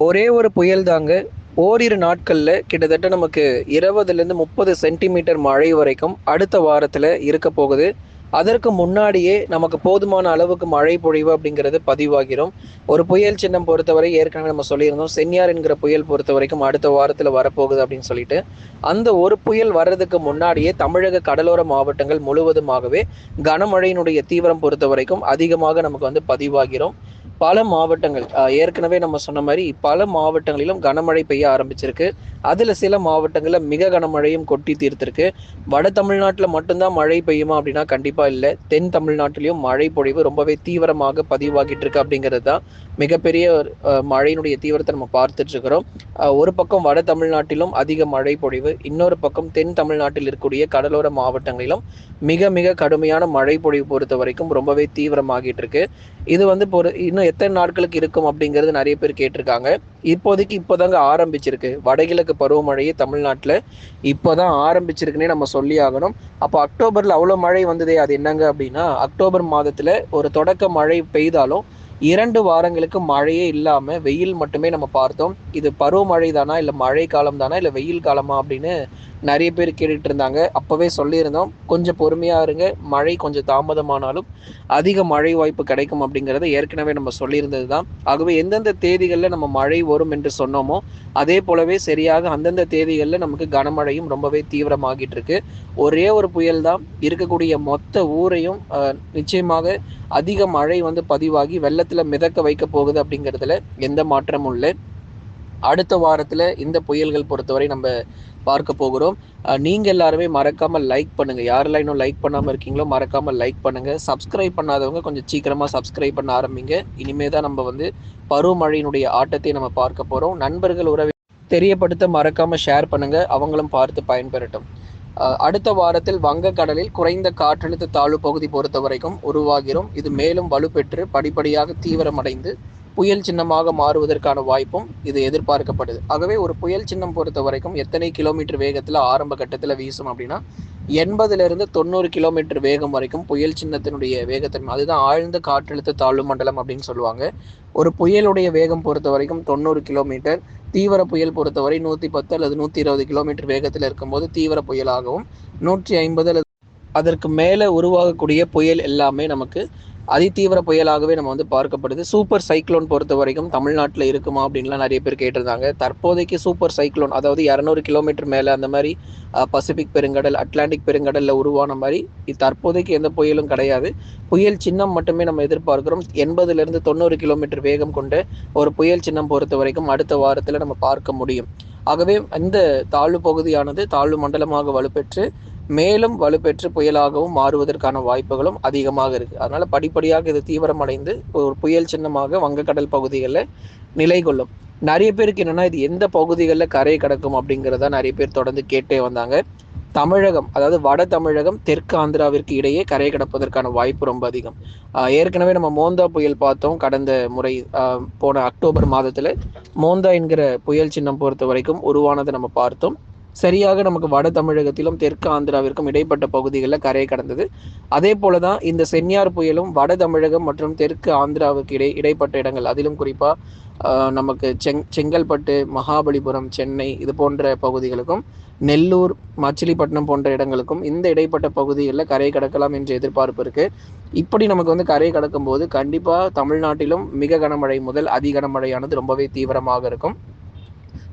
ஒரே ஒரு புயல் தாங்க. ஓரிரு நாட்களில் கிட்டத்தட்ட நமக்கு இருபதுலேருந்து முப்பது சென்டிமீட்டர் மழை வரைக்கும் அடுத்த வாரத்தில் இருக்க போகுது. அதற்கு முன்னாடியே நமக்கு போதுமான அளவுக்கு மழை பொழிவு அப்படிங்கிறது பதிவாகிரும். ஒரு புயல் சின்னம் பொறுத்தவரை ஏற்கனவே நம்ம சொல்லியிருந்தோம். சென்னியார் என்கிற புயல் பொறுத்த வரைக்கும் அடுத்த வாரத்தில் வரப்போகுது அப்படின்னு சொல்லிட்டு அந்த ஒரு புயல் வர்றதுக்கு முன்னாடியே தமிழக கடலோர மாவட்டங்கள் முழுவதுமாகவே கனமழையினுடைய தீவிரம் பொறுத்த வரைக்கும் அதிகமாக நமக்கு வந்து பதிவாகிறோம் பல மாவட்டங்கள் ஏற்கனவே நம்ம சொன்ன மாதிரி பல மாவட்டங்களிலும் கனமழை பெய்ய ஆரம்பிச்சிருக்கு. அதில் சில மாவட்டங்களில் மிக கனமழையும் கொட்டி தீர்த்திருக்கு. வட தமிழ்நாட்டில் மட்டும்தான் மழை பெய்யுமா அப்படின்னா கண்டிப்பாக இல்லை. தென் தமிழ்நாட்டிலையும் மழை பொழிவு ரொம்பவே தீவிரமாக பதிவாகிட்டு இருக்கு அப்படிங்கிறது தான் மிகப்பெரிய ஒரு, மழையினுடைய தீவிரத்தை நம்ம பார்த்துட்டு இருக்கிறோம். ஒரு பக்கம் வட தமிழ்நாட்டிலும் அதிக மழை பொழிவு இன்னொரு பக்கம் தென் தமிழ்நாட்டில் இருக்கக்கூடிய கடலோர மாவட்டங்களிலும் மிக மிக கடுமையான மழை பொழிவு பொறுத்த வரைக்கும் ரொம்பவே தீவிரமாகிட்டு இருக்கு. இது வந்து இப்போ ஒரு இன்னும் எத்தனை நாட்களுக்கு இருக்கும் அப்படிங்கிறது நிறைய பேர் கேட்டிருக்காங்க. இப்போதைக்கு இப்போதாங்க ஆரம்பிச்சிருக்கு. வடகிழக்கு பருவமழையே தமிழ்நாட்டில் இப்போதான் ஆரம்பிச்சிருக்குன்னே நம்ம சொல்லி ஆகணும். அப்போ அக்டோபரில் அவ்வளோ மழை வந்ததே அது என்னங்க அப்படின்னா அக்டோபர் மாதத்தில் ஒரு தொடக்க மழை பெய்தாலும் இரண்டு வாரங்களுக்கு மழையே இல்லாம வெயில் மட்டுமே நம்ம பார்த்தோம். இது பருவமழை தானா இல்லை மழை காலம் தானா இல்லை வெயில் காலமா அப்படின்னு நிறைய பேர் கேட்டுட்டு இருந்தாங்க. அப்பவே சொல்லியிருந்தோம். கொஞ்சம் பொறுமையா இருங்க. மழை கொஞ்சம் தாமதமானாலும் அதிக மழை வாய்ப்பு கிடைக்கும் அப்படிங்கறத ஏற்கனவே நம்ம சொல்லியிருந்தது தான் ஆகவே எந்தெந்த தேதிகளில் நம்ம மழை வரும் என்று சொன்னோமோ அதே போலவே சரியாக அந்தந்த தேதிகளில் நமக்கு கனமழையும் ரொம்பவே தீவிரமாகிட்டு இருக்கு ஒரே ஒரு புயல் தான் இருக்கக்கூடிய மொத்த ஊரையும் நிச்சயமாக அதிக மழை வந்து பதிவாகி வெள்ள வெள்ளத்துல மிதக்க வைக்க போகுது அப்படிங்கிறதுல எந்த மாற்றமும் இல்லை. அடுத்த வாரத்தில் இந்த புயல்கள் பொறுத்தவரை நம்ம பார்க்க போகிறோம். நீங்கள் எல்லாருமே மறக்காமல் லைக் பண்ணுங்க. யாரெல்லாம் இன்னும் லைக் பண்ணாமல் இருக்கீங்களோ மறக்காமல் லைக் பண்ணுங்கள் சப்ஸ்கிரைப் பண்ணாதவங்க கொஞ்சம் சீக்கிரமாக சப்ஸ்கிரைப் பண்ண ஆரம்பிங்க. இனிமே தான் நம்ம வந்து பருவமழையினுடைய ஆட்டத்தை நம்ம பார்க்க போகிறோம் நண்பர்கள் உறவை தெரியப்படுத்த மறக்காமல் ஷேர் பண்ணுங்கள் அவங்களும் பார்த்து பயன்பெறட்டும். அடுத்த வாரத்தில் வங்கக்கடலில் குறைந்த காற்றழுத்த தாழ்வு பகுதி பொறுத்த வரைக்கும் உருவாகிறோம் இது மேலும் வலுப்பெற்று படிப்படியாக தீவிரமடைந்து புயல் சின்னமாக மாறுவதற்கான வாய்ப்பும் இது எதிர்பார்க்கப்படுது. ஆகவே ஒரு புயல் சின்னம் பொறுத்த வரைக்கும் எத்தனை கிலோமீட்டர் வேகத்தில் ஆரம்ப கட்டத்தில் வீசும் அப்படின்னா எண்பதுலேருந்து தொண்ணூறு கிலோமீட்டர் வேகம் வரைக்கும் புயல் சின்னத்தினுடைய வேகத்தன்மை. அதுதான் ஆழ்ந்த காற்றழுத்த தாழ்வு மண்டலம் அப்படின்னு சொல்லுவாங்க. ஒரு புயலுடைய வேகம் பொறுத்த வரைக்கும் தொண்ணூறு கிலோமீட்டர் தீவிர புயல் பொறுத்தவரை நூற்றி பத்து அல்லது நூற்றி இருபது கிலோமீட்டர் வேகத்தில் இருக்கும்போது தீவிர புயலாகவும் நூற்றி ஐம்பது அல்லது அதற்கு மேலே உருவாகக்கூடிய புயல் எல்லாமே நமக்கு அதிதீவிர புயலாகவே நம்ம வந்து பார்க்கப்படுது. சூப்பர் சைக்ளோன் பொறுத்த வரைக்கும் தமிழ்நாட்டில் இருக்குமா அப்படின்லாம் நிறைய பேர் கேட்டிருந்தாங்க. தற்போதைக்கு சூப்பர் சைக்ளோன் அதாவது இரநூறு கிலோமீட்டர் மேலே அந்த மாதிரி பசிபிக் பெருங்கடல் அட்லாண்டிக் பெருங்கடலில் உருவான மாதிரி தற்போதைக்கு எந்த புயலும் கிடையாது. புயல் சின்னம் மட்டுமே நம்ம எதிர்பார்க்கிறோம். எண்பதுலேருந்து தொண்ணூறு கிலோமீட்டர் வேகம் கொண்ட ஒரு புயல் சின்னம் பொறுத்த வரைக்கும் அடுத்த வாரத்தில் நம்ம பார்க்க முடியும். ஆகவே இந்த தாழ்வு பகுதியானது தாழ்வு மண்டலமாக வலுப்பெற்று மேலும் வலுப்பெற்று புயலாகவும் மாறுவதற்கான வாய்ப்புகளும் அதிகமாக இருக்கு. அதனால படிப்படியாக இது தீவிரமடைந்து ஒரு புயல் சின்னமாக வங்கக்கடல் பகுதிகளில் நிலை கொள்ளும். நிறைய பேருக்கு என்னன்னா இது எந்த பகுதிகளில் கரை கடக்கும் அப்படிங்கிறத நிறைய பேர் தொடர்ந்து கேட்டே வந்தாங்க. தமிழகம் அதாவது வட தமிழகம் தெற்கு ஆந்திராவிற்கு இடையே கரை கடப்பதற்கான வாய்ப்பு ரொம்ப அதிகம். ஏற்கனவே நம்ம மோந்தா புயல் பார்த்தோம் கடந்த முறை போன அக்டோபர் மாதத்தில். மோந்தா என்கிற புயல் சின்னம் பொறுத்த வரைக்கும் உருவானதை நம்ம பார்த்தோம். சரியாக நமக்கு வட தமிழகத்திலும் தெற்கு ஆந்திராவிற்கும் இடைப்பட்ட பகுதிகளில் கரை கடந்தது. அதே போல தான் இந்த சென்யார் புயலும் வட தமிழகம் மற்றும் தெற்கு ஆந்திராவுக்கு இடை இடைப்பட்ட இடங்கள். அதிலும் குறிப்பாக நமக்கு செங் செங்கல்பட்டு மகாபலிபுரம் சென்னை இது போன்ற பகுதிகளுக்கும் நெல்லூர் மச்சிலிப்பட்டினம் போன்ற இடங்களுக்கும் இந்த இடைப்பட்ட பகுதிகளில் கரை கடக்கலாம் என்ற எதிர்பார்ப்பு இருக்கு. இப்படி நமக்கு வந்து கரையை கடக்கும் போது கண்டிப்பாக தமிழ்நாட்டிலும் மிக கனமழை முதல் அதி கனமழையானது ரொம்பவே தீவிரமாக இருக்கும்.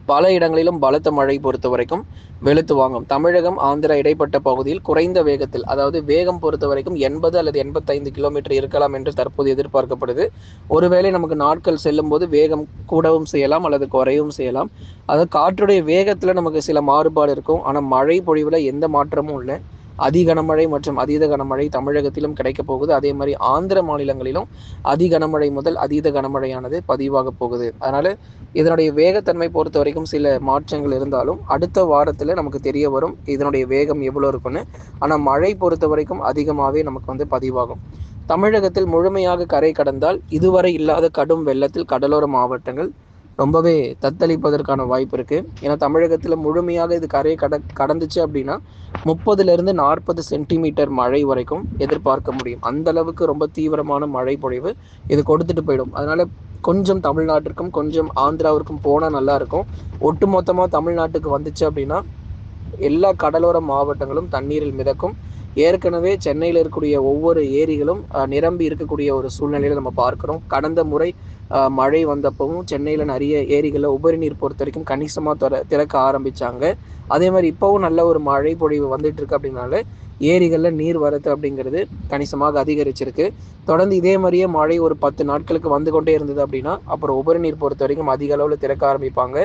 பல இடங்களிலும் பலத்த மழை பொறுத்த வரைக்கும் வெளுத்து வாங்கும். தமிழகம் ஆந்திரா இடைப்பட்ட பகுதியில் குறைந்த வேகத்தில் அதாவது வேகம் பொறுத்த வரைக்கும் எண்பது அல்லது எண்பத்தைந்து கிலோமீட்டர் இருக்கலாம் என்று தற்போது எதிர்பார்க்கப்படுது. ஒருவேளை நமக்கு நாட்கள் செல்லும் போது வேகம் கூடவும் செய்யலாம் அல்லது குறையவும் செய்யலாம். அதாவது காற்றுடைய வேகத்தில் நமக்கு சில மாறுபாடு இருக்கும். ஆனால் மழை பொழிவில் எந்த மாற்றமும் இல்லை. அதி கனமழை மற்றும் அதீத கனமழை தமிழகத்திலும் கிடைக்கப் போகுது. அதே மாதிரி ஆந்திர மாநிலங்களிலும் அதி கனமழை முதல் அதீத கனமழையானது பதிவாக போகுது. அதனால இதனுடைய வேகத்தன்மை பொறுத்த வரைக்கும் சில மாற்றங்கள் இருந்தாலும் அடுத்த வாரத்தில் நமக்கு தெரிய வரும் இதனுடைய வேகம் எவ்வளோ இருக்குன்னு ஆனால் மழை பொறுத்த வரைக்கும் அதிகமாகவே நமக்கு வந்து பதிவாகும். தமிழகத்தில் முழுமையாக கரை கடந்தால் இதுவரை இல்லாத கடும் வெள்ளத்தில் கடலோர மாவட்டங்கள் ரொம்பவே தத்தளிப்பதற்கான வாய்ப்பு இருக்குது ஏன்னா தமிழகத்தில் முழுமையாக இது கரையை கட கடந்துச்சு அப்படின்னா முப்பதுலேருந்து நாற்பது சென்டிமீட்டர் மழை வரைக்கும் எதிர்பார்க்க முடியும். அந்த அளவுக்கு ரொம்ப தீவிரமான மழை பொழிவு இது கொடுத்துட்டு போயிடும். அதனால கொஞ்சம் தமிழ்நாட்டிற்கும் கொஞ்சம் ஆந்திராவிற்கும் போனால் நல்லா இருக்கும். ஒட்டுமொத்தமாக தமிழ்நாட்டுக்கு வந்துச்சு அப்படின்னா எல்லா கடலோர மாவட்டங்களும் தண்ணீரில் மிதக்கும். ஏற்கனவே சென்னையில் இருக்கக்கூடிய ஒவ்வொரு ஏரிகளும் நிரம்பி இருக்கக்கூடிய ஒரு சூழ்நிலையில நம்ம பார்க்கிறோம். கடந்த முறை மழை வந்தப்பவும் சென்னையில் நிறைய ஏரிகளில் உபரி நீர் பொறுத்த வரைக்கும் கணிசமாக திற திறக்க ஆரம்பிச்சாங்க. அதே மாதிரி இப்போவும் நல்ல ஒரு மழை பொழிவு வந்துட்டு இருக்கு அப்படின்னால ஏரிகளில் நீர் வரத்து அப்படிங்கிறது கணிசமாக அதிகரிச்சிருக்கு. தொடர்ந்து இதே மாதிரியே மழை ஒரு பத்து நாட்களுக்கு வந்து கொண்டே இருந்தது அப்படின்னா அப்புறம் உபரி நீர் பொறுத்த வரைக்கும் அதிக அளவில் திறக்க ஆரம்பிப்பாங்க.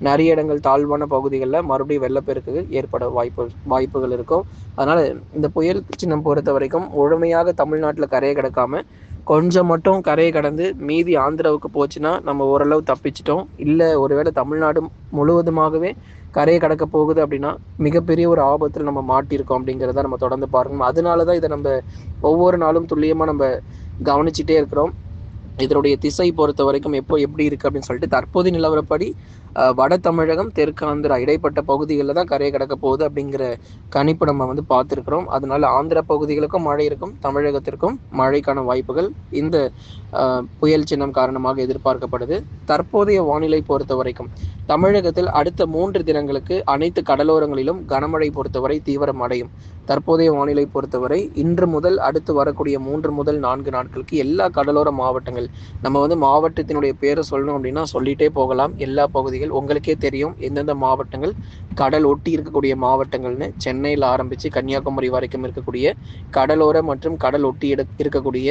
நிறைய இடங்கள் தாழ்வான பகுதிகளில் மறுபடியும் வெள்ளப்பெருக்கு ஏற்பட வாய்ப்பு வாய்ப்புகள் இருக்கும். அதனால் இந்த புயல் சின்னம் பொறுத்த வரைக்கும் முழுமையாக தமிழ்நாட்டில் கரையை கிடக்காம கொஞ்சம் மட்டும் கரையை கடந்து மீதி ஆந்திராவுக்கு போச்சுன்னா நம்ம ஓரளவு தப்பிச்சிட்டோம். இல்லை ஒருவேளை தமிழ்நாடு முழுவதுமாகவே கரையை கடக்க போகுது அப்படின்னா மிகப்பெரிய ஒரு ஆபத்தில் நம்ம மாட்டியிருக்கோம் அப்படிங்கிறத நம்ம தொடர்ந்து பார்க்கணும். அதனால தான் இதை நம்ம ஒவ்வொரு நாளும் துல்லியமாக நம்ம கவனிச்சுட்டே இருக்கிறோம். இதனுடைய திசை பொறுத்த வரைக்கும் எப்போ எப்படி இருக்குது அப்படின்னு சொல்லிட்டு தற்போதைய நிலவரப்படி வட தமிழகம் தெற்கு ஆந்திரா இடைப்பட்ட பகுதிகளில் தான் கரையை கடக்க போகுது அப்படிங்கிற கணிப்பு நம்ம வந்து பார்த்துருக்குறோம். அதனால ஆந்திர பகுதிகளுக்கும் மழை இருக்கும் தமிழகத்திற்கும் மழைக்கான வாய்ப்புகள் இந்த புயல் சின்னம் காரணமாக எதிர்பார்க்கப்படுது. தற்போதைய வானிலை பொறுத்த வரைக்கும் தமிழகத்தில் அடுத்த மூன்று தினங்களுக்கு அனைத்து கடலோரங்களிலும் கனமழை பொறுத்தவரை தீவிரம் அடையும். தற்போதைய வானிலை பொறுத்தவரை இன்று முதல் அடுத்து வரக்கூடிய மூன்று முதல் நான்கு நாட்களுக்கு எல்லா கடலோர மாவட்டங்கள் நம்ம வந்து மாவட்டத்தினுடைய பேரை சொல்லணும் அப்படின்னா சொல்லிட்டே போகலாம். எல்லா பகுதிகள் உங்களுக்கே தெரியும். எந்தெந்த மாவட்டங்கள்? கடல் ஒட்டி இருக்கக்கூடிய மாவட்டங்கள்னு சென்னையில் ஆரம்பித்து கன்னியாகுமரி வரைக்கும் இருக்கக்கூடிய கடலோர மற்றும் கடல் ஒட்டி இருக்கக்கூடிய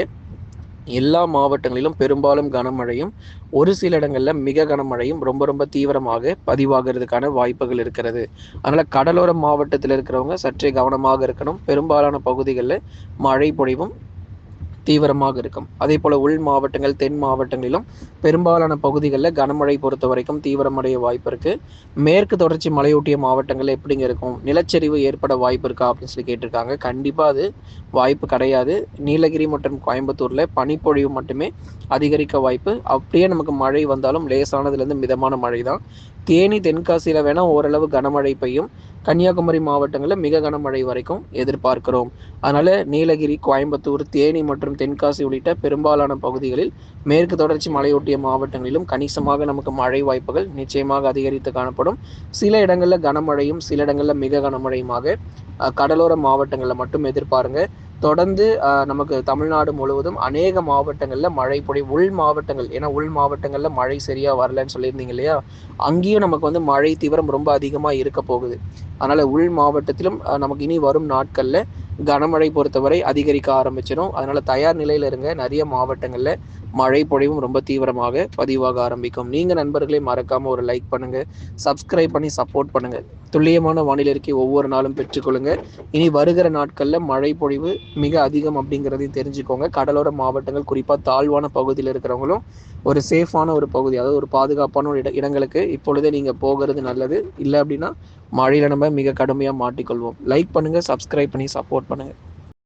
எல்லா மாவட்டங்களிலும் பெரும்பாலும் கனமழையும் ஒரு சில இடங்களில் மிக கனமழையும் ரொம்ப ரொம்ப தீவிரமாக பதிவாகிறதுக்கான வாய்ப்புகள் இருக்கிறது. அதனால் கடலோர மாவட்டத்தில் இருக்கிறவங்க சற்றே கவனமாக இருக்கணும். பெரும்பாலான பகுதிகளில் மழை பொழிவும் தீவிரமாக இருக்கும். அதே போல உள் மாவட்டங்கள் தென் மாவட்டங்களிலும் பெரும்பாலான பகுதிகளில் கனமழை பொறுத்த வரைக்கும் தீவிரமடைய வாய்ப்பு இருக்கு. மேற்கு தொடர்ச்சி மலையொட்டிய மாவட்டங்கள் எப்படிங்க இருக்கும்? நிலச்சரிவு ஏற்பட வாய்ப்பு இருக்கா அப்படின்னு சொல்லி கேட்டிருக்காங்க. கண்டிப்பா அது வாய்ப்பு கிடையாது. நீலகிரி மற்றும் கோயம்புத்தூர்ல பனிப்பொழிவு மட்டுமே அதிகரிக்க வாய்ப்பு. அப்படியே நமக்கு மழை வந்தாலும் லேசானதுலேருந்து மிதமான மழை தான் தேனி தென்காசியில் வேணால் ஓரளவு கனமழை பெய்யும். கன்னியாகுமரி மாவட்டங்களில் மிக கனமழை வரைக்கும் எதிர்பார்க்கிறோம். அதனால் நீலகிரி கோயம்புத்தூர் தேனி மற்றும் தென்காசி உள்ளிட்ட பெரும்பாலான பகுதிகளில் மேற்கு தொடர்ச்சி மலையொட்டிய மாவட்டங்களிலும் கணிசமாக நமக்கு மழை வாய்ப்புகள் நிச்சயமாக அதிகரித்து காணப்படும். சில இடங்களில் கனமழையும் சில இடங்களில் மிக கனமழையுமாக கடலோர மாவட்டங்களில் மட்டும் எதிர்பாருங்க. தொடர்ந்து நமக்கு தமிழ்நாடு முழுவதும் அநேக மாவட்டங்களில் மழை பொழி உள் மாவட்டங்கள் ஏன்னா உள் மாவட்டங்களில் மழை சரியாக வரலன்னு சொல்லியிருந்தீங்க இல்லையா? அங்கேயும் நமக்கு வந்து மழை தீவிரம் ரொம்ப அதிகமாக இருக்க போகுது. அதனால் உள் மாவட்டத்திலும் நமக்கு இனி வரும் நாட்களில் கனமழை பொறுத்தவரை அதிகரிக்க ஆரம்பிச்சிடும் அதனால் தயார் நிலையில் இருங்க. நிறைய மாவட்டங்களில் மழை பொழிவும் ரொம்ப தீவிரமாக பதிவாக ஆரம்பிக்கும். நீங்கள் நண்பர்களே மறக்காமல் ஒரு லைக் பண்ணுங்கள் சப்ஸ்கிரைப் பண்ணி சப்போர்ட் பண்ணுங்கள் துல்லியமான வானிலை அறிக்கை ஒவ்வொரு நாளும் பெற்றுக்கொள்ளுங்க இனி வருகிற நாட்களில் மழை பொழிவு மிக அதிகம் அப்படிங்கிறதையும் தெரிஞ்சுக்கோங்க. கடலோர மாவட்டங்கள் குறிப்பாக தாழ்வான பகுதியில் இருக்கிறவங்களும் ஒரு சேஃபான ஒரு பகுதி அதாவது ஒரு பாதுகாப்பான ஒரு இட இடங்களுக்கு இப்பொழுதே நீங்கள் போகிறது நல்லது. இல்லை அப்படின்னா மழையில் நம்ம மிக கடுமையாக மாட்டிக்கொள்வோம். லைக் பண்ணுங்கள் சப்ஸ்கிரைப் பண்ணி சப்போர்ட் பண்ணுங்கள்